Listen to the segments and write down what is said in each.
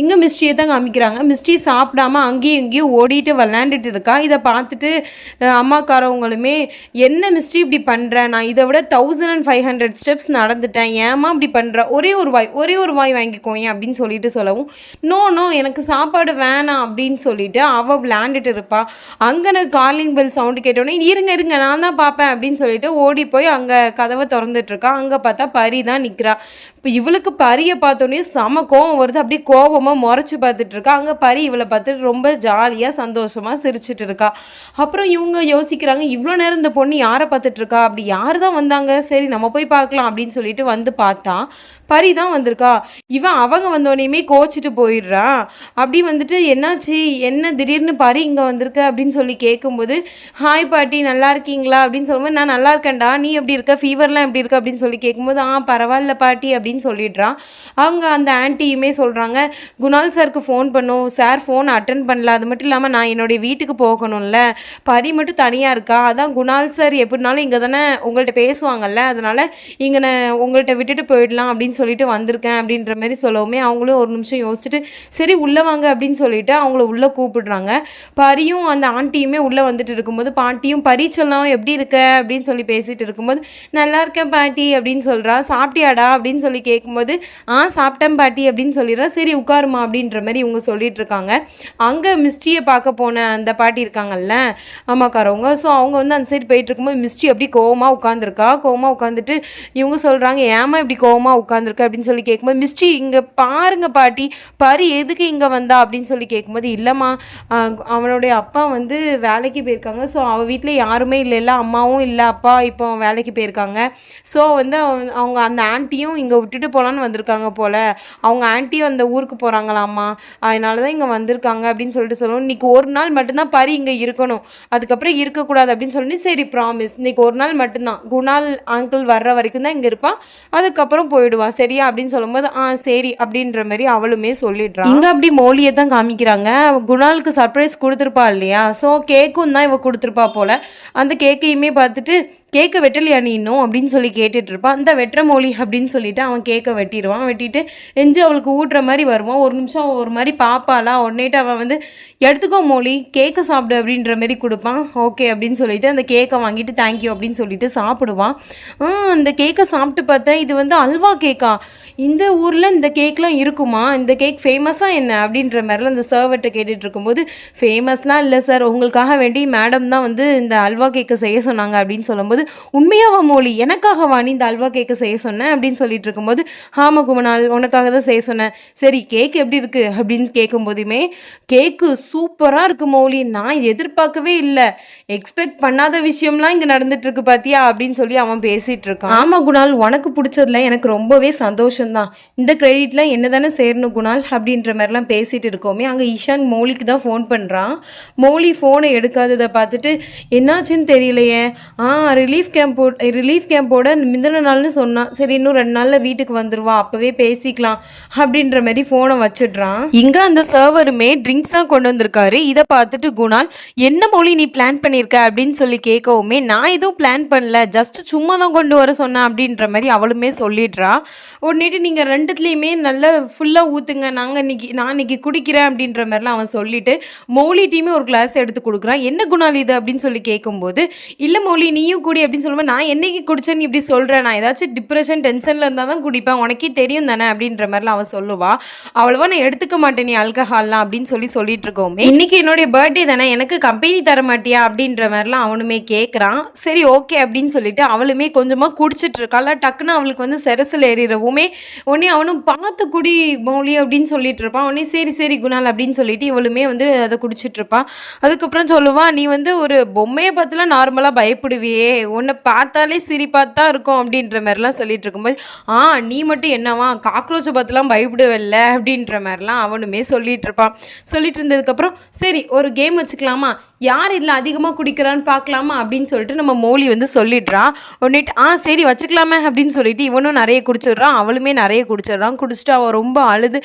இங்கே மிஸ்ட்ரியை தான் காமிக்கிறாங்க. மிஸ்ட்ரி சாப்பிடாம அங்கேயும் இங்கேயும் ஓடிட்டு விளாண்டுட்டு இருக்கா. இதை பார்த்துட்டு அம்மாக்காரவங்களுமே என்ன மிஸ்ட்ரி இப்படி பண்ணுறேன் நான் இதை விட thousand and five hundred steps நடந்துட்டேன். ஏமா இப்படி பண்ணுற ஒரே ஒரு வாய் ஒரே ஒரு வாய் வாங்கிக்கோயேன் அப்படின்னு சொல்லிட்டு சொல்லவும் நோ நோ எனக்கு சாப்பாடு வேணாம் அப்படின்னு சொல்லிட்டு அவள் விளையாண்டுட்டு இருப்பாள் அங்கே நான் காலிங் பெல் சவுண்டு கேட்டோன்னே இருங்க இருங்க நான் தான் பார்ப்பேன் அப்படின்னு சொல்லிட்டு ஓடி போய் அங்கே கதவை திறந்துட்டு இருக்கா. அங்கே பார்த்தா பரி தான் நிற்கிறா இப்போ இவளுக்கு பரியை பார்த்தோன்னே செம கோவம் வருது. அப்படியே கோவம் கோவமாக முறைச்சி பார்த்துட்டு இருக்கா. அங்கே பரி இவளை பார்த்துட்டு ரொம்ப ஜாலியாக சந்தோஷமாக சிரிச்சிட்டு இருக்கா. அப்புறம் இவங்க யோசிக்கிறாங்க இவ்வளோ நேரம் இந்த பொண்ணு யாரை பார்த்துட்டு இருக்கா? அப்படி யார் தான் வந்தாங்க? சரி நம்ம போய் பார்க்கலாம் அப்படின்னு சொல்லிட்டு வந்து பார்த்தா பரி தான் வந்திருக்கா. இவன் அவங்க வந்தோடனையுமே கோச்சிட்டு போயிடுறா. அப்படி வந்துட்டு என்னாச்சு? என்ன திடீர்னு பரி இங்கே வந்திருக்க? அப்படின்னு சொல்லி கேட்கும்போது ஹாய் பாட்டி நல்லா இருக்கீங்களா? அப்படின்னு சொல்லும்போது நான் நல்லா இருக்கேன்டா. நீ எப்படி இருக்க? ஃபீவர்லாம் எப்படி இருக்க? அப்படின்னு சொல்லி கேட்கும்போது ஆ பரவாயில்ல பாட்டி அப்படின்னு சொல்லிடுறான் அவங்க அந்த ஆன்ட்டியுமே சொல்கிறாங்க குணால் சாருக்கு ஃபோன் பண்ணும். சார் ஃபோன் அட்டன் பண்ணல. அது மட்டும் இல்லாமல் நான் என்னுடைய வீட்டுக்கு போகணும்ல. பரி மட்டும் தனியாக இருக்கா? அதான் குணால் சார் எப்படினாலும் இங்கே தானே உங்கள்கிட்ட பேசுவாங்கல்ல. அதனால் இங்கே நான் உங்கள்கிட்ட விட்டுட்டு போயிடலாம் அப்படின்னு சொல்லிட்டு வந்திருக்கேன் அப்படின்ற மாதிரி சொல்லவுமே அவங்களும் ஒரு நிமிஷம் யோசிச்சுட்டு சரி உள்ளே வாங்க அப்படின்னு சொல்லிட்டு அவங்கள உள்ளே கூப்பிடுறாங்க. பரியும் அந்த ஆண்டியுமே உள்ளே வந்துட்டு இருக்கும்போது பாட்டியும் பரி சொல்லலாம் எப்படி இருக்க? அப்படின்னு சொல்லி பேசிட்டு இருக்கும்போது நல்லா இருக்கேன் பாட்டி அப்படின்னு சொல்கிறா சாப்பிட்டியாடா? அப்படின்னு சொல்லி கேட்கும்போது ஆ சாப்பிட்டேன் பாட்டி அப்படின்னு சொல்லிடுறா. சரி வருமா அப்படின்ற மாதிரி இவங்க சொல்லிட்டு இருக்காங்க அங்கே மிஸ்டியை பார்க்க போன அந்த பாட்டி இருக்காங்கல்ல ஆமாக்காரவங்க ஸோ அவங்க வந்து அந்த சைடு போயிட்டு இருக்கும்போது மிஸ்டி அப்படி கோவமாக உட்காந்துருக்கா கோவமாக உட்காந்துட்டு இவங்க சொல்கிறாங்க ஏமா இப்படி கோவமாக உட்காந்துருக்க அப்படின்னு சொல்லி கேட்கும்போது மிஸ்டி இங்கே பாருங்க பாட்டி பரி எதுக்கு இங்கே வந்தா? அப்படின்னு சொல்லி கேட்கும்போது இல்லைம்மா அவனுடைய அப்பா வந்து வேலைக்கு போயிருக்காங்க. ஸோ அவள் வீட்டில் யாருமே இல்லைல்ல அம்மாவும் இல்லை. அப்பா இப்போ வேலைக்கு போயிருக்காங்க. ஸோ வந்து அவங்க- அவங்க அந்த ஆன்ட்டியும் இங்கே விட்டுட்டு போகலான்னு வந்திருக்காங்க போல். அவங்க ஆன்ட்டியும் அந்த ஊருக்கு போகிறாங்களாம்மா அதனால தான் இங்கே வந்திருக்காங்க அப்படின்னு சொல்லிட்டு சொல்லணும். இன்னைக்கு ஒரு நாள் மட்டும்தான் பரி இங்கே இருக்கணும். அதுக்கப்புறம் இருக்கக்கூடாது அப்படின்னு சொல்லி சரி ப்ராமிஸ் இன்னைக்கு ஒரு நாள் மட்டும்தான். குணால் அங்கிள் வர்ற வரைக்கும் தான் இங்கே இருப்பான் அதுக்கப்புறம் போயிடுவா. சரியா? அப்படின்னு சொல்லும்போது ஆ சரி. அப்படின்ற மாதிரி அவளுமே சொல்லிடுறா. இங்கே அப்படி மோலியை தான் காமிக்கிறாங்க. குணாலுக்கு சர்ப்ரைஸ் கொடுத்துருப்பா இல்லையா? ஸோ கேக்கும் தான் இவ கொடுத்துருப்பா போல. அந்த கேக்கையுமே பார்த்துட்டு கேக்கை வெட்டலையா நீ இன்னும் அப்படின்னு சொல்லி கேட்டுட்டு இருப்பான். அந்த வெட்டுற மொழி அப்படின்னு சொல்லிட்டு அவன் கேக்கை வெட்டிடுவான். வெட்டிட்டு எஞ்சி அவளுக்கு ஊட்டுற மாதிரி வருவான். ஒரு நிமிஷம் ஒரு மாதிரி பாப்பாலாம் உடனேட்டு அவன் வந்து எடுத்துக்கோ மொழி கேக்கை சாப்பிடு அப்படின்ற மாதிரி கொடுப்பான். ஓகே அப்படின்னு சொல்லிட்டு அந்த கேக்கை வாங்கிட்டு தேங்க்யூ அப்படின்னு சொல்லிட்டு சாப்பிடுவான். அந்த கேக்கை சாப்பிட்டு பார்த்தேன். இது வந்து அல்வா கேக்கா. இந்த ஊரில் இந்த கேக்லாம் இருக்குமா? இந்த கேக் ஃபேமஸாக என்ன? அப்படின்ற மாதிரிலாம் இந்த சர்வர்கிட்ட கேட்டுட்டு இருக்கும்போது ஃபேமஸ்லாம் இல்லை சார் உங்களுக்காக வேண்டி மேடம் தான் வந்து இந்த அல்வா கேக்கை செய்ய சொன்னாங்க அப்படின்னு சொல்லும்போது உண்மையாவா மோலி? எனக்காகவா நீ இந்த அல்வா கேக்கை செய்ய சொன்னேன் அப்படின்னு சொல்லிட்டு இருக்கும்போது ஆமா குமனால் உனக்காக தான் செய்ய சொன்னேன். சரி கேக் எப்படி இருக்கு? அப்படின்னு கேட்கும்போதுமே கேக்கு சூப்பராக இருக்கு மௌலி. நான் எதிர்பார்க்கவே இல்லை. எக்ஸ்பெக்ட் பண்ணாத விஷயம்லாம் இங்கே நடந்துட்டு இருக்கு பாத்தியா? அப்படின்னு சொல்லி அவன் பேசிட்டு இருக்கான். ஆமா குணால் உனக்கு பிடிச்சதுல எனக்கு ரொம்பவே சந்தோஷம்தான். இந்த கிரெடிட்லாம் என்ன தானே சேரணும் குணால்? அப்படின்ற மாதிரிலாம் பேசிட்டு இருக்கோமே அங்கே ஈஷான் மௌலிக்கு தான் ஃபோன் பண்ணுறான் மௌலி ஃபோனை எடுக்காததை பார்த்துட்டு என்னாச்சுன்னு தெரியலையே. ஆ ரிலீஃப் கேம்ப் ரிலீஃப் கேம்போட முந்தின நாள்னு சொன்னான் சரி இன்னும் ரெண்டு நாளில் வீட்டுக்கு வந்துடுவா அப்போவே பேசிக்கலாம் அப்படின்ற மாதிரி ஃபோனை வச்சிடுறான். இங்கே அந்த சர்வருமே ட்ரிங்க்ஸ் தான் கொண்டு வந்திருக்காரு. இதை பார்த்துட்டு குணால் என்ன மொழி நீ பிளான் பண்ணியிருக்க? அப்படின்னு சொல்லி கேட்கவுமே நான் எதுவும் பிளான் பண்ணல. ஜஸ்ட் சும்மா தான் கொண்டு வர சொன்னேன் அப்படின்ற மாதிரி அவளுமே சொல்லிடுறா. உடனேட்டு நீங்கள் ரெண்டுத்துலேயுமே நல்லா ஃபுல்லாக ஊற்றுங்க நாங்கள் இன்னைக்கு நான் இன்னைக்கு குடிக்கிறேன் அப்படின்ற மாதிரிலாம் அவன் சொல்லிட்டு மௌலி டீமே ஒரு கிளாஸ் எடுத்து கொடுக்குறான். என்ன குணால் இது? அப்படின்னு சொல்லி கேட்கும்போது இல்லை மௌலி நீயும் குடி அப்படின்னு சொல்லும்போது நான் என்னைக்கு குடிச்சேன்னு இப்படி சொல்கிறேன் நான் ஏதாச்சும் டிப்ரெஷன் டென்ஷனில் இருந்தால் தான் குடிப்பேன். உனக்கே தெரியும் தானே? அப்படின்ற மாதிரிலாம் அவன் சொல்லுவா. அவ்வளோவா நான் எடுத்துக்க மாட்டேன் நீ ஆல்கஹால்லாம் அப்படின்னு சொல்லி சொல்லிட்டு இருக்கோமே இன்னைக்கு என்னுடைய பர்த்டே தானே? எனக்கு கம்பெனி தர மாட்டியா? அப்படின்ற மாதிரிலாம் அவனுமே கேட்குறான் சரி ஓகே அப்படின்னு சொல்லிட்டு அவளுமே கொஞ்சமாக குடிச்சிட்டு இருக்காள் டக்குன்னு அவளுக்கு வந்து செரசில் ஏறிடவுமே உடனே அவனும் பார்த்து குடி மௌலி அப்படின்னு சொல்லிட்டு இருப்பான். உடனே சரி சரி குணால் அப்படின்னு சொல்லிட்டு இவளுமே வந்து அதை குடிச்சிட்டு இருப்பான் அதுக்கப்புறம் சொல்லுவான் நீ வந்து ஒரு பொம்மையை பார்த்துலாம் நார்மலாக பயப்படுவியே. உன்னை பார்த்தாலே சிரிப்பாக தான் இருக்கும் அப்படின்ற மாதிரிலாம் சொல்லிட்டு இருக்கும்போது ஆ நீ மட்டும் என்னவா? காக்ரோச்சை பார்த்துலாம் பயப்படுவல்ல? அப்படின்ற மாதிரிலாம் அவனுமே சொல்லிட்டு இருப்பான். சொல்லிட்டு இருந்ததுக்கப்புறம் சரி ஒரு கேம் வச்சுக்கலாமா? யார் இதில் அதிகமாக குடிக்கிறான்னு பார்க்கலாமா அப்படின்னு சொல்லிட்டு நம்ம மோலி வந்து சொல்லிடுறா. உடனேட்டு ஆ சரி வச்சுக்கலாமே அப்படின்னு சொல்லிட்டு இவனும் நிறைய குடிச்சிடுறான். அவளுமே நிறைய குடிச்சிடுறான். குடிச்சிட்டு அவள் ரொம்ப அழுது.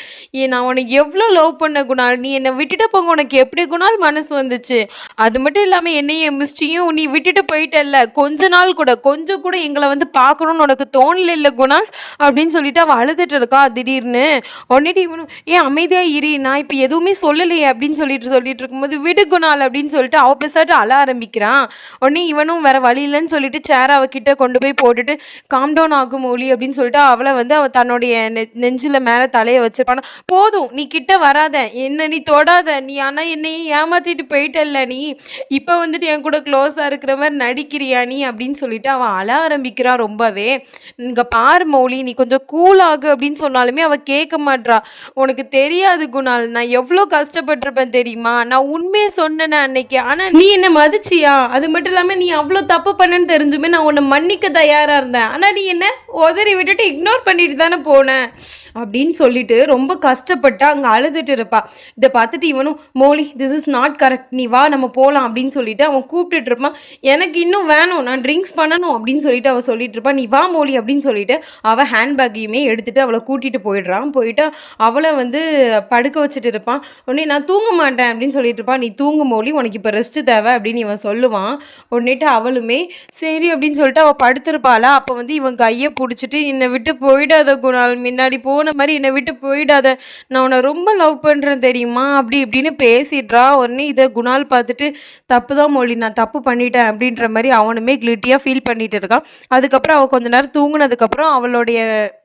நான் உனக்கு எவ்வளோ லவ் பண்ண குணால்? நீ என்னை விட்டுட்டு போங்க. உனக்கு எப்படி குணால் மனசு வந்துச்சு? அது மட்டும் இல்லாமல் என்னையும் மிஸ்டியும் நீ விட்டுட்டு போயிட்டல்ல. கொஞ்ச நாள் கூட கொஞ்சம் கூட எங்களை வந்து பார்க்கணும்னு உனக்கு தோணல இல்லை குணால்? அப்படின்னு சொல்லிட்டு அவள் அழுதுட்டு இருக்கா திடீர்னு. உடனே இவனும் ஏன் அமைதியாக இரு. நான் இப்போ எதுவுமே சொல்லலையே அப்படின்னு சொல்லிட்டு சொல்லிட்டு இருக்கும்போது விடு குணால் அப்படின்னு சொல்லிட்டு அவ பெருசாட்டு அழ ஆரம்பிக்கிறான். உடனே இவனும் வேற வழி இல்லைன்னு சொல்லிட்டு சேர் அவகிட்ட கொண்டு போய் போட்டுட்டு காம் டவுன் ஆகும் மொழி அப்படின்னு சொல்லிட்டு அவளை வந்து அவள் தன்னுடைய நெ நெஞ்சில் மேலே தலையை வச்சிருப்பான். போதும் நீ கிட்ட வராத. என்ன நீ தொடாத. நீ ஆனால் என்னையே ஏமாத்திட்டு போயிட்டல்ல நீ. இப்போ வந்துட்டு என் கூட க்ளோஸாக இருக்கிற மாதிரி நடிக்கிறியா நீ? அப்படின்னு சொல்லிட்டு அவன் அழ ஆரம்பிக்கிறான் ரொம்பவே. இங்க பாரு மௌலி நீ கொஞ்சம் கூல் ஆகு அப்படின்னு சொன்னாலுமே அவ கேட்க மாட்றா. உனக்கு தெரியாது குணால் நான் எவ்வளோ கஷ்டப்பட்டிருப்பேன் தெரியுமா? நான் உண்மையை சொன்னேன் அன்னைக்கு. ஆனா நீ என்ன மதிச்சியா? அது மட்டும் இல்லாம நீ அவ்வளோ தப்பு பண்ணேன்னு தெரிஞ்சுமே நான் உன்னை மன்னிக்க தயாரா இருந்தேன். ஆனா நீ என்ன? உதறி விட்டுட்டு இக்னோர் பண்ணிட்டு தானே போனேன் அப்படின்னு சொல்லிட்டு ரொம்ப கஷ்டப்பட்டு அங்கே அழுதுட்டு இருப்பா. இதை பார்த்துட்டு இவனும் மோலி திஸ் இஸ் நாட் கரெக்ட் நீ வா நம்ம போகலாம் அப்படின்னு சொல்லிட்டு அவன் கூப்பிட்டுட்டு இருப்பான். எனக்கு இன்னும் வேணும். நான் ட்ரிங்க்ஸ் பண்ணணும் அப்படின்னு சொல்லிட்டு அவள் சொல்லிட்டு இருப்பான் நீ வா மோலி அப்படின்னு சொல்லிட்டு அவள் ஹேண்ட்பேக்கையுமே எடுத்துட்டு அவளை கூட்டிட்டு போயிடுறான். போயிட்டு அவளை வந்து படுக்க வச்சுட்டு இருப்பான். உடனே நான் தூங்க மாட்டேன் அப்படின்னு சொல்லிட்டு இருப்பான் நீ தூங்கு மோலி. உனக்கு இப்போ ரெஸ்ட் தேவை அப்படின்னு இவன் சொல்லுவான். உடனேட்டு அவளுமே சரி அப்படின்னு சொல்லிட்டு அவள் படுத்திருப்பாளா. அப்போ வந்து இவன் கையை பிடிச்சிட்டு என்னை விட்டு போயிடாத குணால் முன்னாடி போன மாதிரி என்னை விட்டு போயிடாத. நான் உன்னை ரொம்ப லவ் பண்ணுறேன் தெரியுமா? அப்படி இப்படின்னு பேசிடுறா. உடனே இதை குணால் பார்த்துட்டு தப்பு தான் மொழி நான் தப்பு பண்ணிட்டேன். அப்படின்ற மாதிரி அவனுமே கிளிட்டியாக ஃபீல் பண்ணிட்டு இருக்கான் அதுக்கப்புறம் அவள் கொஞ்ச நேரம் தூங்கினதுக்கப்புறம் அவளுடைய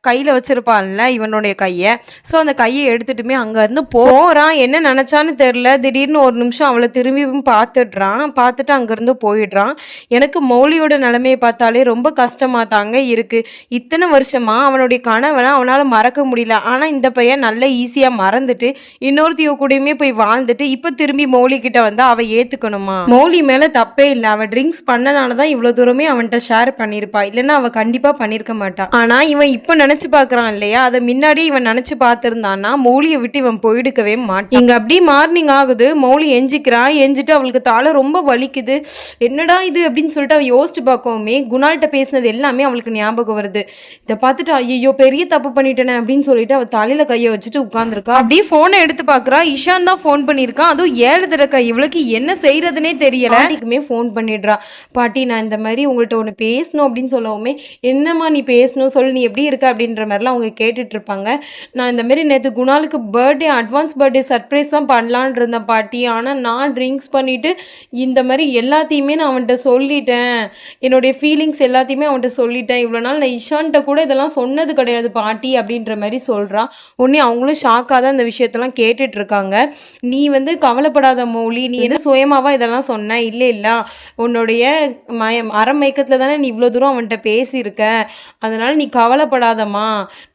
கையில் வச்சிருப்பான்ல இவனுடைய கையை. ஸோ அந்த கையை எடுத்துட்டுமே அங்கேருந்து போகிறான் என்ன நினச்சான்னு தெரில திடீர்னு ஒரு நிமிஷம் அவளை திரும்பியும் பார்த்துடுறான். பார்த்துட்டு அங்கேருந்து போயிடுறான். எனக்கு மௌலியோட நிலைமையை பார்த்தாலே ரொம்ப கஷ்டமாக தாங்க இருக்குது இத்தனை வருஷமா அவனுடைய கனவனை அவனால் மறக்க முடியல. ஆனால் இந்த பையன் நல்ல ஈஸியாக மறந்துட்டு இன்னொருத்திய கூடயுமே போய் வாழ்ந்துட்டு இப்போ திரும்பி மௌலி கிட்ட வந்து அவள் ஏற்றுக்கணுமா மௌலி மேலே தப்பே இல்லை. அவள் ட்ரிங்க்ஸ் பண்ணனால தான் இவ்வளோ தூரமே அவன்கிட்ட ஷேர் பண்ணியிருப்பா இல்லைன்னா அவள் கண்டிப்பாக பண்ணியிருக்க மாட்டான் ஆனால் இவன் இப்போ நினச்சி பார்க்குறான் இல்லையா? அதை முன்னாடியே இவன் நினச்சி பார்த்துருந்தான்னா மௌலியை விட்டு இவன் போயிடுக்கவே மாட்டான். இங்கே அப்படியே மார்னிங் ஆகுது. மௌலி எஞ்சிக்கிறான் எஞ்சிட்டு அவளுக்கு தாளை ரொம்ப வலிக்குது. என்னடா இது அப்படின்னு சொல்லிட்டு அவள் யோசிச்சு பார்க்கவுமே குணால்கிட்ட பேசினது எல்லாமே அவளுக்கு ஞாபகம் வருது. இதை பார்த்துட்டு ஐயோ பெரிய தப்பு பண்ணிட்டேனே அப்படின்னு சொல்லிட்டு அவள் தலையில கையை வச்சுட்டு உட்காந்துருக்கா அப்படியே ஃபோனை எடுத்து பார்க்குறா. இஷான் தான் ஃபோன் பண்ணியிருக்கான் அதுவும் ஏழு தடக்கா இவளுக்கு என்ன செய்யறதுனே தெரியல. பாட்டிக்குமே ஃபோன் பண்ணிடுறா. பாட்டி நான் இந்த மாதிரி உங்கள்கிட்ட ஒன்று பேசணும் அப்படின்னு சொல்லவுமே என்னம்மா நீ பேசணும்? சொல்லு நீ எப்படி இருக்க? அப்படின்ற மாதிரிலாம் அவங்க கேட்டுட்டு இருப்பாங்க. நான் இந்த மாதிரி நேற்று குணாலுக்கு பர்த்டே அட்வான்ஸ் பர்த்டே சர்ப்ரைஸ் தான் பண்ணலான் இருந்தேன் பாட்டி. ஆனால் நான் ட்ரிங்க்ஸ் பண்ணிட்டு இந்த மாதிரி எல்லாத்தையுமே நான் அவன்கிட்ட சொல்லிட்டேன். என்னுடைய ஃபீலிங்ஸ் எல்லாத்தையுமே அவன்கிட்ட சொல்லிட்டேன். இவ்வளோ நாள் நான் இஷான்கிட்ட கூட இதெல்லாம் சொன்னது கிடையாது பாட்டி அப்படின்ற மாதிரி சொல்கிறான் உடனே அவங்களும் ஷாக்காக தான் இந்த விஷயத்தெல்லாம் கேட்டுட்டு இருக்காங்க நீ வந்து கவலைப்படாத மௌலி நீ என்ன சுயமாவா இதெல்லாம் சொன்ன? இல்லை இல்லை. உன்னுடைய மயம் அரை மயக்கத்தில் தானே நீ இவ்வளோ தூரம் அவன்கிட்ட பேசியிருக்க. அதனால் நீ கவலைப்படாதம்மா.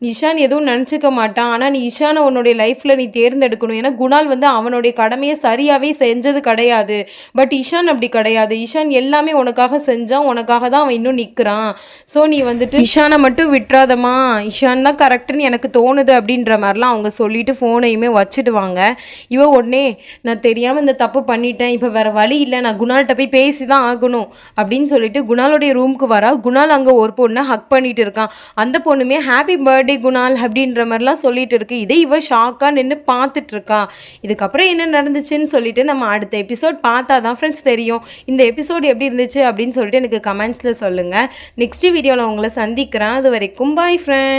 நிஷான் எதுவும் நினச்சிக்க மாட்டான். ஆனால் நீ இஷானை உன்னுடைய லைஃப்பில் நீ தேர்ந்தெடுக்கணும். ஏன்னா குணால் வந்து அவனுடைய கடமையை சரியாகவே செஞ்சது கிடையாது. பட் இஷான் அப்படி கிடையாது. இஷான் எல்லாமே உனக்காக செஞ்சான். உனக்காக தான் அவன் இன்னும் நிற்கிறான் ஸோ நீ வந்துட்டு இஷானை மட்டும் விட்டுறாதம்மா. இஷான் தான் கரெக்டுன்னு எனக்கு தோணுது அப்படின்ற மாதிரிலாம் அவங்க சொல்லிட்டு ஃபோனையுமே வச்சுடுவாங்க. இவ உடனே நான் தெரியாமல் இந்த தப்பு பண்ணிட்டேன். இப்போ வேறு வழி இல்லை. நான் குணால்கிட்ட போய் பேசி தான் ஆகணும். அப்படின்னு சொல்லிட்டு குணாலுடைய ரூமுக்கு வரா. குணால் அங்கே ஒரு பொண்ணை ஹக் பண்ணிட்டு இருக்கான். அந்த பொண்ணுமே ஹாப்பி பர்த்டே குணால். அப்படின்ற மாதிரிலாம் சொல்லிட்டு இருக்கு. இதே இவ ஷாக்காக நின்று பார்த்துட்டு இருக்கா. இதுக்கப்புறம் என்ன நடந்துச்சுன்னு சொல்லிட்டு நம்ம அடுத்த எபிசோட் பார்த்தா தான் ஃப்ரெண்ட்ஸ் தெரியும். இந்த எபிசோட் எப்படி இருந்துச்சு அப்படின்னு சொல்லிட்டு எனக்கு கமெண்ட்ஸில் சொல்லுங்கள் நெக்ஸ்ட் வீடியோவில் உங்களை சந்திக்கிறேன் அது வரைக்கும் பாய் ஃப்ரெண்ட்